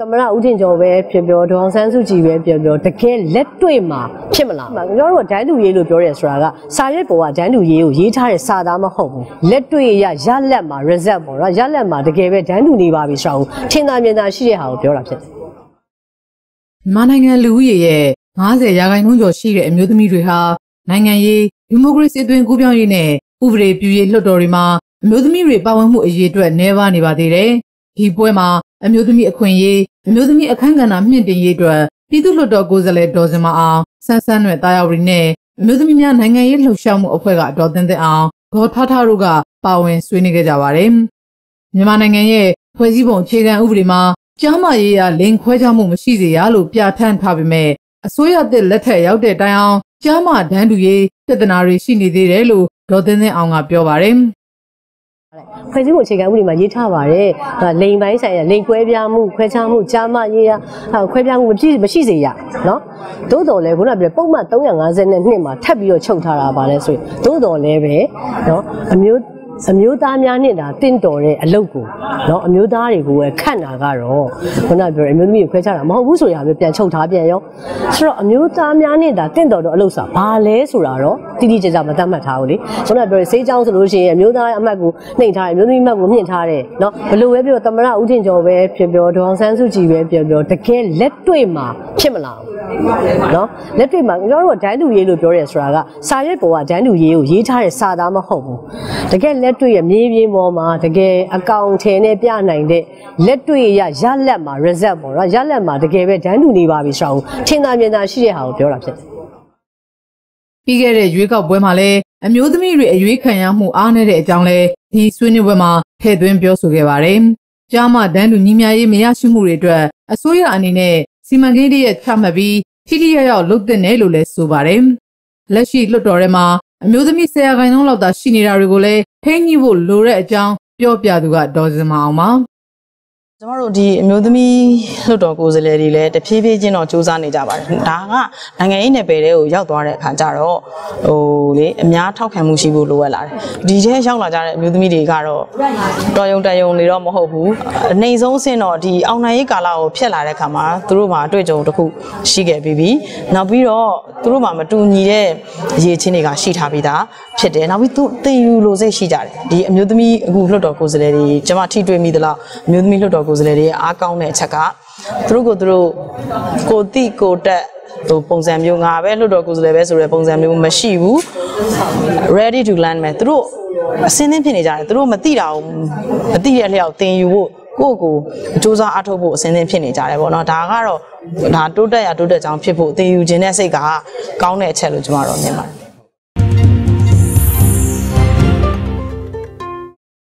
သမရဦးထင်ကျော်ပဲဖြစ်ပြောဒေါအောင်ဆန်းစုကြည်ပဲပြောပြောတကယ်လက်တွေ့မှာဖြစ်မလားကျွန်တော်တို့ကဒိုင်းလူရေးလို့ပြောရဲဆိုတာကစာရွက်ပေါ်ကဒိုင်းလူရေးကိုရေးထားတဲ့စာသားမဟုတ်ဘူးလက်တွေ့ရရလက်မှာ result ပေါ့နော်ရလက်မှာတကယ်ပဲဒိုင်းလူနေပါပြီဆိုတော့ထင်သာမြင်သာရှိတဲ့ဟာကိုပြောတာဖြစ်တယ်မြန်မာနိုင်ငံလူဦးရေရဲ့90ရာခိုင်နှုန်းကျော်ရှိတဲ့အမျိုးသမီးတွေဟာနိုင်ငံရေးဒီမိုကရေစီအသွင်ကူးပြောင်းရေးနဲ့ဥပဒေပြုရေးလွှတ်တော်တွေမှာအမျိုးသမီးတွေပါဝင်မှုအရေးအတွက်နှဲပါနေပါသေးတယ်။ ဒီပွဲမှာအမျိုးသမီးအခွင့်အရေးအမျိုးသမီးအခမ်းကဏ္ဍမြင့်တင်ရေးအတွက်ပြည်သူ့လွှတ်တော်ကိုယ်စားလှယ်ဒေါ်စင်မအောင်ဆန်းဆန်းနဲ့တာယာဝရီနဲ့အမျိုးသမီးများနိုင်ငံရေးလှုပ်ရှားမှုအဖွဲ့ကဒေါ်တင်တင်အောင်ဒေါ်ထထတို့ကပါဝင်ဆွေးနွေးခဲ့ကြပါတယ်။မြန်မာနိုင်ငံရဲ့ဖွဲ့စည်းပုံအခြေခံဥပဒေမှာကျမ်းမာရေးရလိန်ခွဲခြားမှုမရှိစေရလို့ပြဋ္ဌာန်းထားပေမဲ့အစိုးရသစ်လက်ထက်ရောက်တဲ့တိုင်အောင်ကျမ်းမာဒန်းတူရေးပြဿနာတွေရှိနေသေးတယ်လို့ဒေါ်သင်းသင်းအောင်ကပြောပါတယ်။ ဖွဲ့စည်းပုံအခြေခံဥပဒေမှာရေးထားပါတယ်ဟာလိန်ပိုင်းဆိုင်ရာလိန်ခွဲပြားမှုခွဲခြားမှုကြားမရေးရဟာခွဲပြားမှုမရှိမရှိစေရနော်သို့တော်လည်းခုနကပြောပုံမှန်352မှာထပ်ပြီးတော့ချုပ်ထားတာပါလဲဆိုရင်သို့တော်လည်းပဲနော်အမျိုး အမျိုးသားများနဲ့ဒါတင့်တော်တဲ့အလုပ်ကိုเนาะအမျိုးသားတွေကိုပဲခန့်တာကတော့ခုနကပြောတဲ့အမျိုးသမီးကိုခွဲခြားတာမဟုတ်ဘူးဆိုရမျိုးပြန်ချုပ်ထားပြန်ရောဆိုတော့အမျိုးသားများနဲ့ဒါတင့်တော်တဲ့အလုပ်ဆိုတာဘာလဲဆိုတာတော့တိတိကျကျမသတ်မှတ်ထားဘူးလေခုနကပြောတဲ့စေးချောင်းဆိုလို့ရှိရင်အမျိုးသားအမတ်ကိုနှိမ်ထားတယ်အမျိုးသမီးအမတ်ကိုမြင့်ထားတယ်เนาะဘယ်လိုပဲပြောသမရဦးထင်ကျော်ပဲဖြစ်ပြောဒေါအောင်ဆန်းစုကြည်ပဲပြောပြောတကယ်လက်တွေ့မှာဖြစ်မလားเ နော်လက်တွေ့မှာကျွန်တော်တို့ကဒိုင်းတူရေးလို့ပြောရဲဆိုတာကစာရွက်ပေါ်ကဒိုင်းတူရေးကိုရေးထားတဲ့စာသားမဟုတ်ဘူးတကယ်လက်တွေ့ရမြေပြင်ပေါ်မှာတကယ်အကောင့်ထဲနဲ့ပြနိုင်တဲ့လက်တွေ့ရရလက်မှာ result ပေါ့နော်ရလက်မှာတကယ်ပဲဒိုင်းတူနေပါပြီဆိုတာကိုထင်သာမြင်သာရှိတဲ့ဟာကိုပြောတာဖြစ်တယ်ပြီးခဲ့တဲ့ရွေးကောက်ပွဲမှာလည်းအမျိုးသမီးတွေအရွေးခံရမှုအားနည်းတဲ့အကြောင်းလဲဒီဆွေးနွေးပွဲမှာထည့်သွင်းပြောဆိုခဲ့ပါတယ်။ကြားမဒန်းလူညီမရေးမရရှိမှုတွေအတွက်အစိုးရအနေနဲ့ စီမံကိန်းတွေရဲ့ချမှတ်ပြီးထိထိရောက်ရောက်လုပ်သင့်တယ်လို့လည်းဆိုပါတယ်။လက်ရှိလွှတ်တော်ထဲမှာအမျိုးသမီးဆရာခိုင်နှုန်းလောက်သာရှိနေတာတွေကိုလည်းထိန်းညှိဖို့လိုတဲ့အကြောင်းပြောပြသူကဒေါ်စင်မအောင်ပါ။ ကျမတို့ဒီအမျိုးသမီးလွှတ်တော်ကိုယ်စားလှယ်တွေလည်းတဖြည်းဖြည်းချင်းတော့စူးစမ်းနေကြပါတယ်။ဒါကနိုင်ငံရေးနယ်ပယ်တွေကိုရောက်သွားတဲ့အခါကျတော့ဟိုလေအများထောက်ခံမှုရှိဖို့လိုအပ်လာတယ်။ဒီထဲရောက်လာကြတဲ့အမျိုးသမီးတွေကတော့တော်ယုံတန်ယုံနေတော့မဟုတ်ဘူး။အနေဆုံးအဆင့်တော့ဒီအောင်နိုင်ရေးကာလကိုဖျက်လာတဲ့အခါမှာသူတို့မှာအတွေ့အကြုံတစ်ခုရှိခဲ့ပြီးပြီ။နောက်ပြီးတော့သူတို့မှာမတူညီတဲ့အရေးချင်းတွေကရှိထားပြီးသား ဖြစ်တယ်။နောက်ပြီးသူတင်ယူလို့စိတ်ရှိကြတယ်။ဒီအမျိုးသမီးအခုလွှတ်တော်ကိုယ်စားလှယ်တွေကျမထိတွေ့မိသလားအမျိုးသမီးလွှတ်တော်ကိုယ်စားလှယ်တွေရဲ့အားကောင်းတဲ့အချက်ကသူတို့ကိုသူတို့ကိုတိကိုတက်ဟိုပုံစံမျိုးငါပဲလွတ်တော်ကိုယ်စားလှယ်ပဲဆိုတဲ့ပုံစံမျိုးမရှိဘူး ready to land မယ်သူတို့အစင်းသင်းဖြစ်နေကြတယ်သူတို့မသိတာကိုမသိတဲ့လျောက်သင်ယူဖို့ကိုယ့်ကိုစူးစမ်းအားထုတ်ဖို့အစင်းသင်းဖြစ်နေကြတယ်ပေါ့နော်ဒါကတော့ဒါတိုးတက်ရတိုးတက်ကြောင်းဖြစ်ဖို့သင်ယူခြင်းတဲ့စိတ်ကကောင်းတဲ့အချက်လို့ကျွန်တော်တော့မြင်ပါတယ်